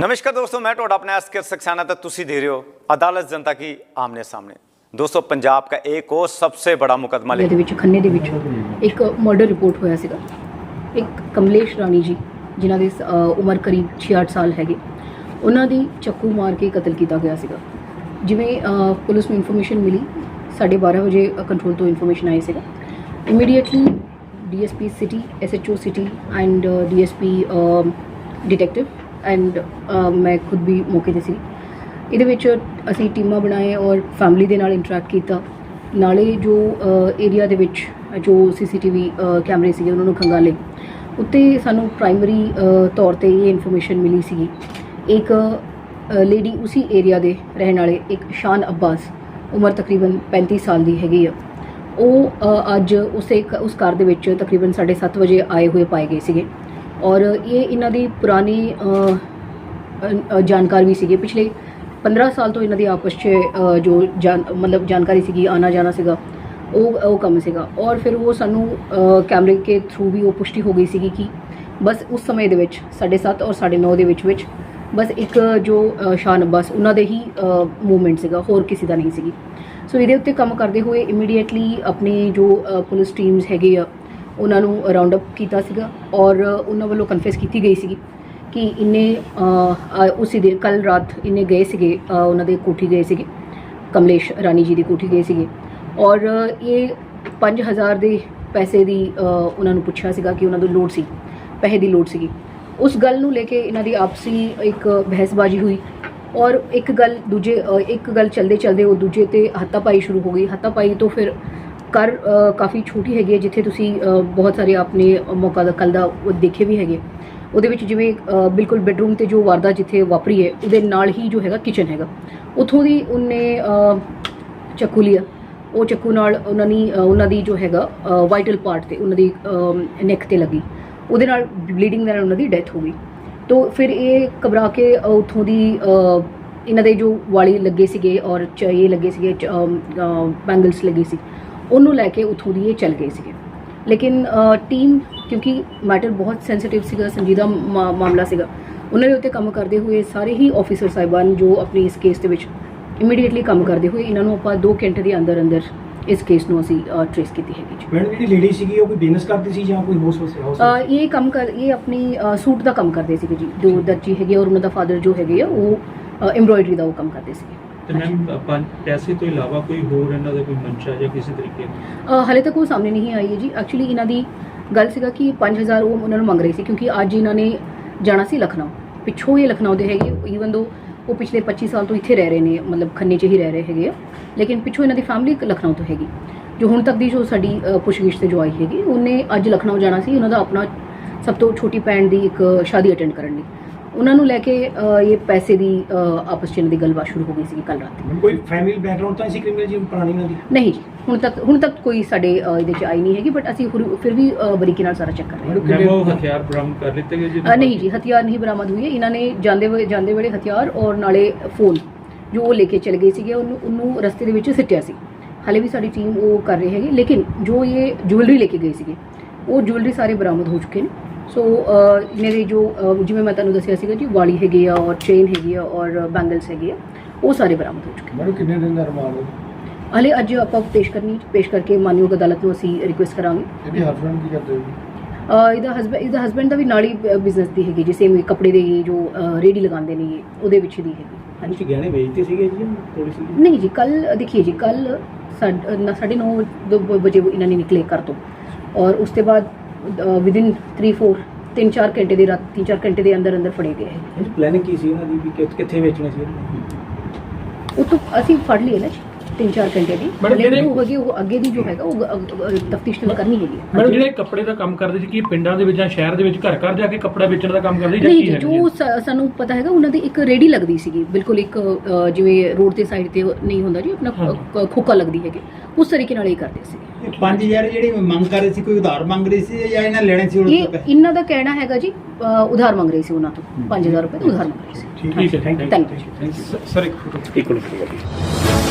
ਨਮਸਕਾਰ ਦੋਸਤੋ, ਮੈਂ ਤੁਹਾਡਾ ਆਪਣਾ ਅਸਕਰ ਸਖਸਾਨਾ ਤੇ ਤੁਸੀਂ ਦੇ ਰਹੇ ਹੋ, ਅਦਾਲਤ ਜਨਤਾ ਕੀ ਆਮਨੇ ਸਾਹਮਣੇ। ਦੋਸਤੋ, ਪੰਜਾਬ ਦਾ ਇੱਕ ਉਹ ਸਭ ਤੋਂ ਬੜਾ ਮੁਕਦਮਾ ਲਿਖਿਆ। ਦੇ ਵਿੱਚ, ਖੰਨੇ ਦੇ ਵਿੱਚ ਇੱਕ ਮਰਡਰ ਰਿਪੋਰਟ ਹੋਇਆ ਸੀਗਾ। ਇੱਕ ਕਮਲੇਸ਼ ਰਾਣੀ ਜੀ, ਜਿਨ੍ਹਾਂ ਦੀ ਉਮਰ ਕਰੀਬ 68 ਸਾਲ ਹੈਗੇ, ਉਹਨਾਂ ਦੀ ਚੱਕੂ ਮਾਰ ਕੇ ਕਤਲ ਕੀਤਾ ਗਿਆ ਸੀਗਾ। ਜਿਵੇਂ ਪੁਲਿਸ ਨੂੰ ਇਨਫੋਰਮੇਸ਼ਨ ਮਿਲੀ 12:30 ਵਜੇ ਕੰਟਰੋਲ ਤੋਂ ਇਨਫੋਰਮੇਸ਼ਨ ਆਈ ਸੀਗਾ। Immediately DSP city SHO city and DSP detective and uh, ਮੈਂ ਖੁਦ ਵੀ ਮੌਕੇ ਤੇ ਸੀ। ਇਹਦੇ ਵਿੱਚ ਅਸੀਂ ਟੀਮਾਂ ਬਣਾਏ ਔਰ ਫੈਮਿਲੀ ਦੇ ਨਾਲ ਇੰਟਰੈਕਟ ਕੀਤਾ। ਨਾਲੇ ਜੋ ਏਰੀਆ ਦੇ ਵਿੱਚ, ਜੋ ਸੀਸੀਟੀਵੀ ਕੈਮਰੇ ਸੀਗੇ, ਉਹਨਾਂ ਨੂੰ ਖੰਗਾਲੇ ਉੱਤੇ ਸਾਨੂੰ ਪ੍ਰਾਇਮਰੀ ਤੌਰ ਤੇ ਇਹ ਇਨਫੋਰਮੇਸ਼ਨ ਮਿਲੀ ਸੀਗੀ। ਇੱਕ ਲੇਡੀ ਉਸੇ ਏਰੀਆ ਦੇ ਰਹਿਣ ਵਾਲੇ, ਇੱਕ ਸ਼ਾਨ ਅબ્ਬਾਸ ਉਮਰ ਤਕਰੀਬਨ 35 ਸਾਲ ਦੀ ਹੈਗੀ ਆ। ਉਹ ਅੱਜ ਉਸੇ ਉਸ ਘਰ ਦੇ ਵਿੱਚ ਤਕਰੀਬਨ 7:30 ਵਜੇ ਆਏ ਹੋਏ ਪਾਏ ਗਏ ਸੀਗੇ। ਔਰ ਇਹ ਇਹਨਾਂ ਦੀ ਪੁਰਾਣੀ ਅ, ਜਾਣਕਾਰ ਵੀ ਸੀਗੇ। ਪਿਛਲੇ 15 ਸਾਲ ਤੋਂ ਇਹਨਾਂ ਦੀ ਆਪਸ 'ਚ ਜੋ ਜਾਣ ਮਤਲਬ ਜਾਣਕਾਰੀ ਸੀਗੀ ਆਣਾ ਜਾਣਾ ਸੀਗਾ ਉਹ ਉਹ ਕੰਮ ਸੀਗਾ। ਔਰ ਫਿਰ ਉਹ ਸਾਨੂੰ ਕੈਮਰੇ ਕੇ ਥਰੂ ਵੀ ਉਹ ਪੁਸ਼ਟੀ ਹੋ ਗਈ ਸੀਗੀ ਕਿ ਬਸ ਉਸ ਸਮੇਂ ਦੇ ਵਿੱਚ 7:30 ਔਰ 9:30 ਦੇ ਵਿੱਚ ਵਿੱਚ ਬਸ ਇੱਕ ਜੋ ਸ਼ਾਨ ਅબ્ਬਾਸ ਉਹਨਾਂ ਦੇ ਹੀ ਮੂਵਮੈਂਟ ਸੀਗਾ ਹੋਰ ਕਿਸੇ ਦਾ ਨਹੀਂ ਸੀਗੀ। ਸੋ ਇਹਦੇ ਉੱਤੇ ਕੰਮ ਕਰਦੇ ਹੋਏ ਇਮੀਡੀਏਟਲੀ ਆਪਣੀ ਜੋ ਪੁਲਿਸ ਟੀਮਸ ਹੈਗੇ ਆ ਉਹਨਾਂ ਨੂੰ ਰਾਉਂਡ ਅਪ ਕੀਤਾ ਸੀਗਾ ਔਰ ਉਹਨਾਂ ਵੱਲੋਂ ਕਨਫੈਸ ਕੀਤੀ ਗਈ ਸੀਗੀ ਕਿ ਇੰਨੇ ਉਸੇ ਦਿਨ ਕੱਲ ਰਾਤ ਇੰਨੇ ਗਏ ਸੀਗੇ ਉਹਨਾਂ ਦੇ ਕੋਠੀ ਗਏ ਸੀਗੇ, ਕਮਲੇਸ਼ ਰਾਣੀ ਜੀ ਦੀ ਕੋਠੀ ਗਏ ਸੀਗੇ ਔਰ ਇਹ 5000 ਦੇ ਪੈਸੇ ਦੀ ਉਹਨਾਂ ਨੂੰ ਪੁੱਛਿਆ ਸੀਗਾ ਕਿ ਉਹਨਾਂ ਨੂੰ ਲੋੜ ਸੀ, ਪੈਸੇ ਦੀ ਲੋੜ ਸੀਗੀ। ਉਸ ਗੱਲ ਨੂੰ ਲੈ ਕੇ ਇਹਨਾਂ ਦੀ ਆਪਸੀ ਇੱਕ ਬਹਿਸਬਾਜ਼ੀ ਹੋਈ ਔਰ ਇੱਕ ਗੱਲ ਦੂਜੇ ਇੱਕ ਗੱਲ ਚਲਦੇ ਚਲਦੇ ਉਹ ਦੂਜੇ ਤੇ ਹੱਤਾਪਾਈ ਸ਼ੁਰੂ ਹੋ ਗਈ। ਹੱਤਾਪਾਈ ਤੋਂ ਫਿਰ ਕਰ ਕਾਫੀ ਛੋਟੀ ਹੈਗੀ ਹੈ ਜਿੱਥੇ ਤੁਸੀਂ ਬਹੁਤ ਸਾਰੇ ਆਪਣੇ ਮੌਕਾ ਦਾ ਕੱਲ ਦਾ ਦੇਖੇ ਵੀ ਹੈਗੇ। ਉਹਦੇ ਵਿੱਚ ਜਿਵੇਂ ਬਿਲਕੁਲ ਬੈਡਰੂਮ ਤੇ ਜੋ ਵਾਰਦਾ ਜਿੱਥੇ ਵਾਪਰੀ ਹੈ ਉਹਦੇ ਨਾਲ ਹੀ ਜੋ ਹੈਗਾ ਕਿਚਨ ਹੈਗਾ। ਉਥੋਂ ਦੀ ਉਹਨੇ ਚੱਕੂ ਲਿਆ। ਉਹ ਚੱਕੂ ਨਾਲ ਉਹਨਾਂ ਦੀ ਉਹਨਾਂ ਦੀ ਜੋ ਹੈਗਾ ਵਾਈਟਲ ਪਾਰਟ ਤੇ ਉਹਨਾਂ ਦੀ ਨੈਕ ਤੇ ਲੱਗੀ। ਉਹਦੇ ਨਾਲ ਬਲੀਡਿੰਗ ਨਾਲ ਉਹਨਾਂ ਦੀ ਡੈਥ ਹੋ ਗਈ। ਤੋ ਫਿਰ ਇਹ ਘਬਰਾ ਕੇ ਅ, ਉੱਥੋਂ ਦੀ ਇਹਨਾਂ ਦੇ ਜੋ ਵਾਲੀ ਲੱਗੇ ਸੀਗੇ ਔਰ ਚ ਇਹ ਲੱਗੇ ਸੀਗੇ ਬੈਂਗਲਸ ਲੱਗੇ ਸੀ। ਉਹਨੂੰ ਲੈ ਕੇ ਉੱਥੋਂ ਦੀ ਇਹ ਚੱਲ ਗਏ ਸੀਗੇ। ਲੇਕਿਨ ਟੀਮ ਕਿਉਂਕਿ ਮੈਟਰ ਬਹੁਤ ਸੈਂਸਿਟਿਵ ਸੀਗਾ ਸੰਜੀਦਾ ਮਾਮਲਾ ਸੀਗਾ। ਉਹਨਾਂ ਦੇ ਉੱਤੇ ਕੰਮ ਕਰਦੇ ਹੋਏ ਸਾਰੇ ਹੀ ਆਫੀਸਰ ਸਾਹਿਬਾਨ ਜੋ ਆਪਣੀ ਇਸ ਕੇਸ ਦੇ ਵਿੱਚ ਇਮੀਡੀਏਟਲੀ ਕੰਮ ਕਰਦੇ ਹੋਏ ਇਹਨਾਂ ਨੂੰ ਆਪਾਂ 2 ਘੰਟੇ ਦੇ ਅੰਦਰ ਅੰਦਰ ਇਸ ਕੇਸ ਨੂੰ ਅਸੀਂ ਟ੍ਰੇਸ ਕੀਤੀ ਹੈਗੀ ਜੀ। ਮੈਡਮ ਜਿਹੜੀ ਲੇਡੀ ਸੀਗੀ ਉਹ ਕੋਈ ਬਿਜ਼ਨਸ ਕਰਦੀ ਸੀ ਜਾਂ ਕੋਈ ਹਾਊਸ ਇਹ ਕੰਮ ਕਰ ਇਹ ਆਪਣੀ ਸੂਟ ਦਾ ਕੰਮ ਕਰਦੇ ਸੀਗੇ ਜੀ। ਜੋ ਦਰਜੀ ਹੈਗੇ ਔਰ ਉਹਨਾਂ ਦਾ ਫਾਦਰ ਜੋ ਹੈਗੇ ਆ ਉਹ ਐਮਬ੍ਰੋਇਡਰੀ ਦਾ ਉਹ ਕੰਮ ਕਰਦੇ ਸੀਗੇ। ਤੇ ਮੈਮ ਪੈਸੇ ਤੋਂ ਇਲਾਵਾ ਕੋਈ ਹੋਰ ਇਹਨਾਂ ਦਾ ਕੋਈ ਮਨਸ਼ਾ ਜਾਂ ਕਿਸੇ ਤਰੀਕੇ ਨਾਲ? ਤੱਕ ਉਹ ਸਾਹਮਣੇ ਨਹੀਂ ਆਈ ਹੈ ਜੀ। ਐਕਚੁਅਲੀ ਇਹਨਾਂ ਦੀ ਗੱਲ ਸੀਗਾ ਕਿ 5000 ਉਹ ਉਹਨਾਂ ਨੂੰ ਮੰਗ ਰਹੇ ਸੀ ਕਿਉਂਕਿ ਅੱਜ ਇਹਨਾਂ ਨੇ ਜਾਣਾ ਸੀ ਲਖਨਊ। ਪਿੱਛੋਂ ਇਹ ਲਖਨਊ ਦੇ ਹੈਗੇ ਈਵਨ ਦੋ ਉਹ ਪਿਛਲੇ 25 ਸਾਲ ਤੋਂ ਇੱਥੇ ਰਹਿ ਰਹੇ ਨੇ, ਮਤਲਬ ਖੰਨੇ 'ਚ ਹੀ ਰਹਿ ਰਹੇ ਹੈਗੇ ਆ। ਲੇਕਿਨ ਪਿੱਛੋਂ ਇਹਨਾਂ ਦੀ ਫੈਮਿਲੀ ਲਖਨਊ ਤੋਂ ਹੈਗੀ। ਜੋ ਹੁਣ ਤੱਕ ਦੀ ਜੋ ਸਾਡੀ ਪੁੱਛਗਿੱਛ ਤੇ ਜੋ ਆਈ ਹੈਗੀ, ਉਹਨੇ ਅੱਜ ਲਖਨਊ ਜਾਣਾ ਸੀ, ਉਹਨਾਂ ਦਾ ਆਪਣਾ ਸਭ ਤੋਂ ਛੋਟੀ ਭੈਣ ਦੀ ਇੱਕ ਸ਼ਾਦੀ ਅਟੈਂਡ ਕਰਨ ਲਈ। ਉਹਨਾਂ ਨੂੰ ਲੈ ਕੇ ਅ, ਇਹ ਪੈਸੇ ਦੀ ਅ, ਆਪਸ 'ਚ ਇਹਨਾਂ ਦੀ ਗੱਲਬਾਤ ਸ਼ੁਰੂ ਹੋ ਗਈ ਸੀ ਕੱਲ ਰਾਤ ਕੋਈ ਫੈਮਿਲੀ ਬੈਕਗ੍ਰਾਉਂਡ ਤਾਂ ਸੀ ਕ੍ਰਿਮੀਨਲ ਜੀ ਪੁਰਾਣੀ ਉਹਨਾਂ ਦੀ? ਨਹੀਂ ਜੀ ਹੁਣ ਤੱਕ ਹੁਣ ਤੱਕ ਕੋਈ ਸਾਡੇ ਅ, ਇਹਦੇ ਚ ਆਈ ਨਹੀਂ ਹੈਗੀ ਬਟ ਅਸੀਂ ਫਿਰ- ਫਿਰ ਵੀ ਅ, ਬਰੀਕੀ ਨਾਲ ਸਾਰਾ ਚੈੱਕ ਕਰ ਰਹੇ ਮੈਮ ਉਹ ਹਥਿਆਰ ਬਰਾਮਦ ਕਰ ਲਿੱਤੇ ਗਏ ਜੀ ਹਾਂ ਅ, ਨਹੀਂ ਜੀ ਹਥਿਆਰ ਨਹੀਂ ਬਰਾਮਦ ਹੋਈ ਹੈ ਇਹਨਾਂ ਨੇ ਜਾਂਦੇ ਵੇ ਜਾਂਦੇ ਵੇਲੇ ਹਥਿਆਰ ਔਰ ਨਾਲੇ ਫੋਨ ਜੋ ਉਹ ਲੈ ਕੇ ਚਲੇ ਗਏ ਸੀਗੇ ਉਹਨੂੰ ਉਹਨੂੰ ਰਸਤੇ ਦੇ ਵਿੱਚ ਸਿੱਟਿਆ ਸੀ। ਹਾਲੇ ਵੀ ਸਾਡੀ ਟੀਮ ਉਹ ਕਰ ਰਹੀ ਹੈਗੀ ਲੇਕਿਨ ਜੋ ਇਹ ਜੁਐਲਰੀ ਲੈ ਕੇ ਗਏ ਸੀਗੇ ਉਹ ਜੁਐਲਰੀ ਸਾਰੇ ਬਰਾਮਦ ਹੋ ਚੁੱਕੇ ਨੇ। ਸੋ ਦੇ ਜੋ ਜਿਵੇਂ ਮੈਂ ਤੁਹਾਨੂੰ ਦੱਸਿਆ ਸੀਗਾ ਜੀ ਵਾਲੀ ਹੈਗੀ ਆ ਔਰ ਚੇਨ ਹੈਗੀ ਆ ਔਰ ਬੈਂਗਲਸ ਹੈਗੇ ਆ ਉਹ ਸਾਰੇ ਬਰਾਮਦ ਹੋ ਚੁੱਕੇ ਮੈਡਮ ਕਿੰਨੇ ਦਿਨ ਦਾ ਰਿਮਾਂਡ ਹੈ? ਹਲੇ ਅੱਜ ਆਪਾਂ ਪੇਸ਼ ਕਰਨੀ ਪੇਸ਼ ਕਰਕੇ ਮਾਨਯੋਗ ਅਦਾਲਤ ਨੂੰ ਅਸੀਂ ਰਿਕੁਐਸਟ ਕਰਾਂਗੇ। ਇਹਦੇ ਹਸਬੰਡ ਕੀ ਕਰਦੇ ਹੋ ਇਹਦਾ ਹਸਬੈਂਡ ਇਹਦਾ ਹਸਬੈਂਡ ਦਾ ਵੀ ਨਾਲੀ ਬਿਜ਼ਨਸ ਦੀ ਹੈਗੀ ਜਿਵੇਂ ਸੇਮ ਕੱਪੜੇ ਦੇ ਜੋ ਰੇਹੜੀ ਲਗਾਉਂਦੇ ਨੇ ਉਹਦੇ ਵਿੱਚ ਦੀ ਹੈਗੀ। ਹਾਂਜੀ। ਗਹਿਣੇ ਵੇਚਦੇ ਸੀਗੇ ਜੀ ਥੋੜੀ ਸੀ ਨਹੀਂ ਜੀ ਕੱਲ ਦੇਖੀਏ ਜੀ ਕੱਲ ਸਾਢੇ ਨੌ ਦੋ ਵਜੇ ਇਹਨਾਂ ਨੇ ਨਿਕਲੇ ਘਰ ਤੋਂ। ਔਰ ਉਸ ਤੋਂ ਬਾਅਦ ਵਿਦਿਨ 3 4 ਤਿੰਨ ਚਾਰ ਘੰਟੇ ਦੇ ਰਾਤ ਤਿੰਨ ਚਾਰ ਘੰਟੇ ਦੇ ਅੰਦਰ ਅੰਦਰ ਫੜੇ ਗਏ ਹੈ ਪਲੈਨਿੰਗ ਕੀ ਸੀ ਉਹਨਾਂ ਦੀ ਵੀ ਕਿ- ਕਿੱਥੇ ਵੇਚਣੇ ਸੀ ਉਹ ਤੋਂ ਅਸੀਂ ਫੜ ਲਏ ਨਾ ਜੀ। ਤਿੰਨ ਚਾਰ ਘੰਟੇ ਦੀ। ਮੈਡਮ, ਲੇਕਿਨ ਜਿਹੜੇ- ਉਹ ਹੈਗੀ ਉਹ ਅੱਗੇ ਦੀ ਜੋ ਹੈਗਾ ਉਹ ਤਫਤੀਸ਼ ਤੇ ਕਰਨੀ ਹੈਗੀ ਹੈ। ਮੈਡਮ ਜਿਹੜੇ ਕੱਪੜੇ ਦਾ ਕੰਮ ਕਰਦੇ ਸੀ ਕੀ ਪਿੰਡਾਂ ਦੇ ਵਿੱਚ ਜਾਂ ਸ਼ਹਿਰ ਦੇ ਵਿੱਚ ਘਰ ਘਰ ਜਾ ਕੇ ਕੱਪੜਾ ਵੇਚਣ ਦਾ ਕੰਮ ਕਰਦੇ ਸੀ ਜਾਂ ਨਹੀਂ ਕੀ ਜੀ ਹੈ ਜੋ ਸ- ਸਾਨੂੰ ਪਤਾ ਹੈਗਾ ਉਹਨਾਂ ਦੀ ਇੱਕ ਰੇੜੀ ਲੱਗਦੀ ਸੀਗੀ। ਬਿਲਕੁਲ ਇੱਕ ਅ, ਜਿਵੇਂ ਰੋਡ ਦੇ ਸਾਈਡ ਤੇ ਨਹੀਂ ਹੁੰਦਾ ਜੀ ਆਪਣਾ ਹਾਂ। ਖ- ਖੋਖਾ ਲੱਗਦੀ ਹੈਗੀ। ਉਸ ਤਰੀਕੇ ਨਾਲ ਇਹ ਕਰਦੇ ਸੀ। 5000 ਜਿਹੜੀ ਮੰਗ ਕਰ ਰਹੀ ਸੀ ਕੋਈ ਉਧਾਰ ਮੰਗ ਰਹੀ ਸੀ ਜਾਂ ਇਹਨਾਂ ਲੈਣੇ ਸੀ ਉਹਨਾਂ ਇਹ ਤੋਂ ਇਹਨਾਂ ਦਾ ਕਹਿਣਾ ਹੈਗਾ ਜੀ ਅ, ਉਧਾਰ ਮੰਗ ਰਹੇ ਸੀ ਉਹਨਾਂ ਤੋਂ। 5000 ਰੁਪਏ ਦਾ ਉਧਾਰ ਮੰਗ ਰਹੇ ਸੀ। ਠੀਕ ਹੈ ਥੈਂਕ ਯੂ ਸਰ ਇੱਕ ਫੋਟੋ। ਇੱਕ ਮਿੰਟ